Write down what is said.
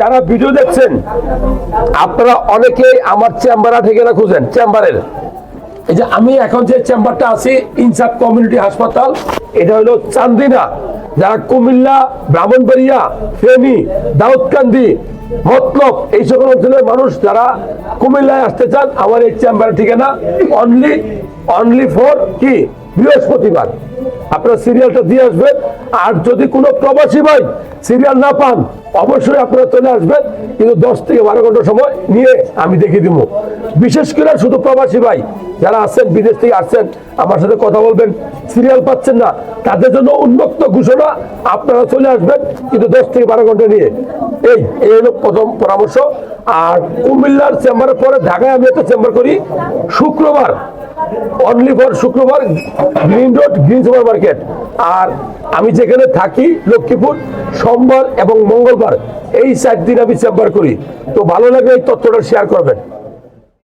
যারা ভিডিও দেখছেন, আপনারা অনেকেই আমার চেম্বারা ঠিকানা খুঁজেন, চেম্বারের। এই যে আমি এখন যে চেম্বারটা আছি, ইনসাফ কমিউনিটি হাসপাতাল, এটা হলো চান্দিনা, যারা কুমিল্লা, ব্রাহ্মণবাড়িয়া, ফেনী, দাউদকান্দি, মতলব, এই সকল অঞ্চলের মানুষ যারা কুমিল্লায় আসতে চান, আমার এই চেম্বারের ঠিকানা অনলি অনলি ফর কি? বৃহস্পতিবার। আপনারা সিরিয়ালটা দিয়ে আসবেন। আর যদি কোনো প্রবাসী ভাই সিরিয়াল না পান অবশ্যই আপনারা চলে আসবেন, কিন্তু দশ থেকে বারো ঘণ্টা সময় নিয়ে আমি দেখিয়ে দিব। বিশেষ করে শুধু প্রবাসী ভাই, যারা আছেন, বিদেশ থেকে আসছেন, আমার সাথে কথা বলবেন, সিরিয়াল পাচ্ছেন না, তাদের জন্য উন্মুক্ত ঘোষণা, আপনারা চলে আসবেন, কিন্তু দশ থেকে বারো ঘণ্টা নিয়ে। এই এই হলো প্রথম পরামর্শ। আর কুমিল্লার চেম্বারের পরে ঢাকায় আমি একটা চেম্বার করি, শুক্রবার। অনলি ফর শুক্রবার Green Road Green Super Market আর আমি যেখানে থাকি, লক্ষ্মীপুর, সোমবার এবং মঙ্গলবার, এই চার দিন আমি চেম্বার করি। তো ভালো লাগলে এই তথ্যটা শেয়ার করবেন।